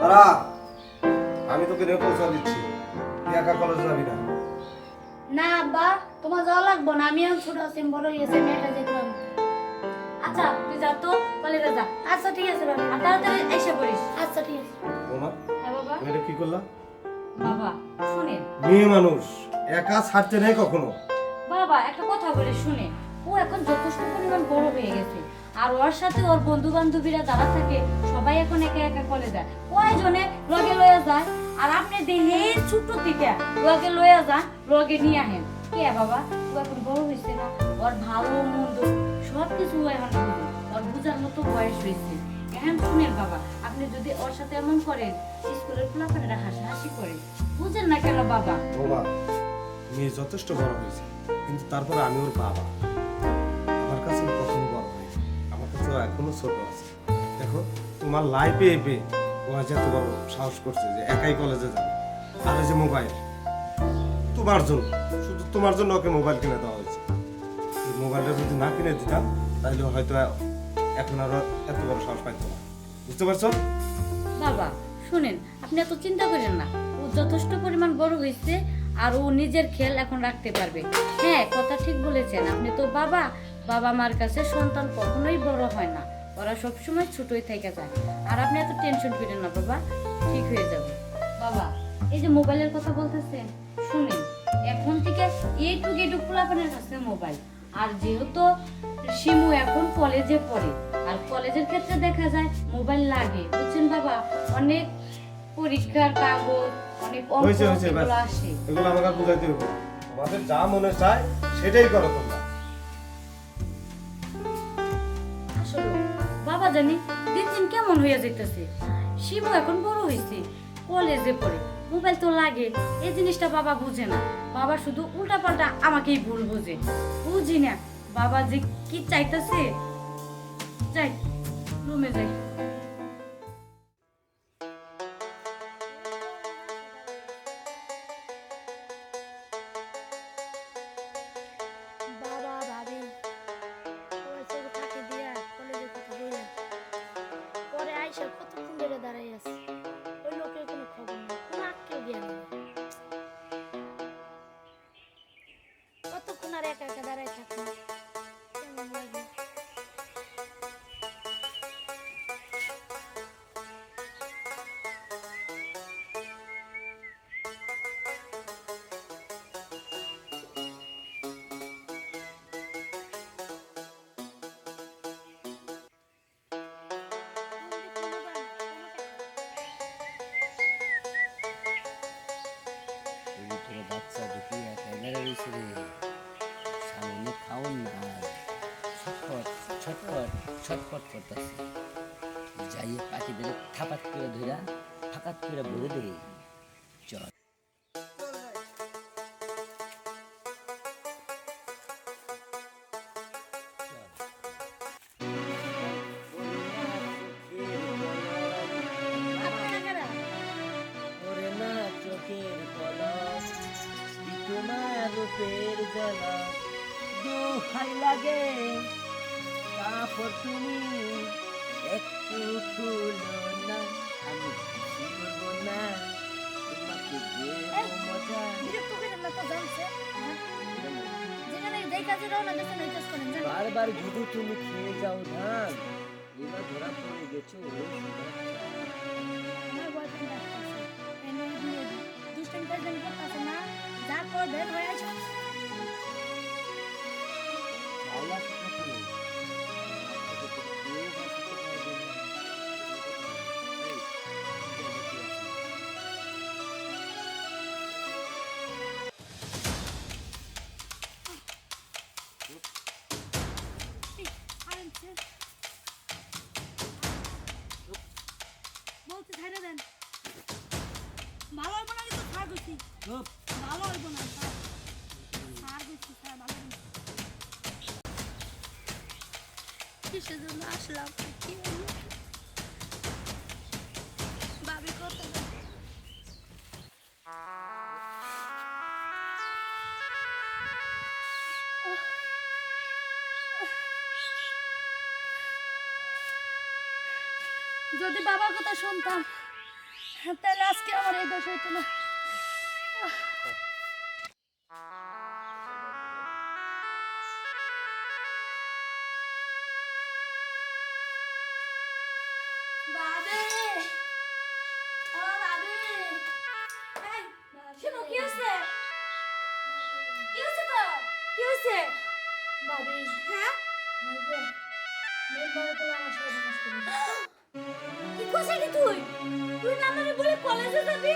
তারা আমি তোকে নিয়ে পৌঁছা দিচ্ছি। তুই একা কলেজে যাবি না। না আব্বা তোমার যাওয়া লাগবো না। আমি ছোট আছি বড় হয়ে গেছি আমি যেতে পারব আচ্ছা তুই যা তো কলেজে যা। আচ্ছা ঠিক আছে বাবা। আর তাড়াতাড়ি এসে পড়িস। আচ্ছা ঠিক আছে। বৌমা হ্যাঁ বাবা। তুমি এটা কি করলা? বাবা শুনেন। মেয়ে মানুষ একা ছাড়তে নেই কখনো। বাবা একটা কথা বলে শুনে ও এখন যথেষ্ট পরিমাণ বড় হয়ে গেছে। আর ওর সাথে ওর বন্ধু বান্ধবীরা যারা থাকে, সবাই এখন একা একা কলে যায়। কয়জনে লগে লয়ে যায়? আর আপনি দেহে ছোট্ট থেকে লগে লয়ে যান, লগে নিয়ে আহেন কে বাবা? ও এখন বড় হয়েছে না। ওর ভালো মন্দ সব কিছু ও এখন বুঝে। ওর বুঝার মতো বয়স হয়েছে এখন শুনেন বাবা, আপনি যদি ওর সাথে এমন করেন, স্কুলের খোলাপানেরা হাসাহাসি করে। বুঝেন না কেন বাবা? বৌমা মেয়ে যথেষ্ট বড় হয়েছে কিন্তু তারপরে আমি ওর বাবা। ও এখনও ছোট আছে। দেখো, তোমার লাইফে এপে ও আজ এত বড় সাহস করছে যে একাই কলেজে যাবে। আর যে মোবাইল তোমার জন্য, শুধু তোমার জন্য ওকে মোবাইল কিনে দেওয়া হয়েছে। এই মোবাইলটা যদি না কিনে দিতাম, তাহলে হয়তো এখন আরও এত বড় সাহস পাইতো না। বুঝতে পারছ? বাবা, শুনেন, আপনি এত চিন্তা করেন না। ও যথেষ্ট পরিমাণ বড় হয়েছে আর ও নিজের খেয়াল এখন রাখতে পারবে। হ্যাঁ কথা ঠিক বলেছেন। আপনি তো বাবা। বাবা মার কাছে সন্তান কখনোই বড় হয় না। ওরা সবসময় ছোটই থেকে যায়। আর আপনি এত টেনশন করেন না, বাবা। ঠিক হয়ে যাবে। বাবা, এই যে মোবাইলের কথা বলতেছেন, শুনেন, এখন থেকে এইটুকু এইটুকু পোলাপানের কাছে মোবাইল আর যেহেতু শিমু এখন কলেজে পড়ে, আর কলেজের ক্ষেত্রে দেখা যায় মোবাইল লাগে। বুঝছেন বাবা? অনেক পরীক্ষার কাগজ অনেক অঙ্ক ব্যাস। এগুলো আসে। এগুলো আমাকে বুঝাইতে হবে তোমাদের যা মনে চায় সেটাই করো তোমরা। আসলে বাবা জানি দিন দিন কেমন হইয়া যাইতেছে। শিমু এখন বড় হয়েছে কলেজে পড়ে মোবাইল তো লাগে এই জিনিসটা বাবা বুঝে না। বাবা শুধু উল্টা পাল্টা আমাকেই ভুল বুঝে। বুঝি না বাবা যে কি চাইতেছে যাই রুমে যাই। আইসা কতক্ষণ ধরে দাঁড়াই আছে। ছটফট ছটফট করতেছে। যাইয়ে পাখিদের থাপাত করে ধরা ফাঁকাত করে ভরে দে চল। চোখের তারপর তুমি একটু খুলো না আমি কিছু করব না তোমাকে দেবো মজা বিরক্ত করেন না তো জানছে যেখানে যেই কাজে রওনা কাজ করেন বারবার যদি তুমি খেয়ে যাও ধান এবার ধরা পড়ে গেছো। আমার বয়ফ্রেন্ড যদি বাবার কথা শুনতাম তাহলে আজকে আমার এই দোষ হইতো না। ভাবি হ্যাঁ? মেম্বারে তো আমার সাথে কি করছিস তুই? তুই না আমারে বলে কলেজে যাবি?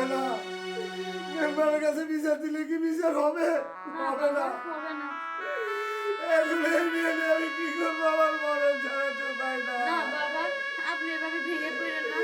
হবে না। মেম্বারের কাছে বিচার দিলে কি বিচার হবে? হবে না। আমি কি করব? আপনি এভাবে ভেঙে পড়েন না।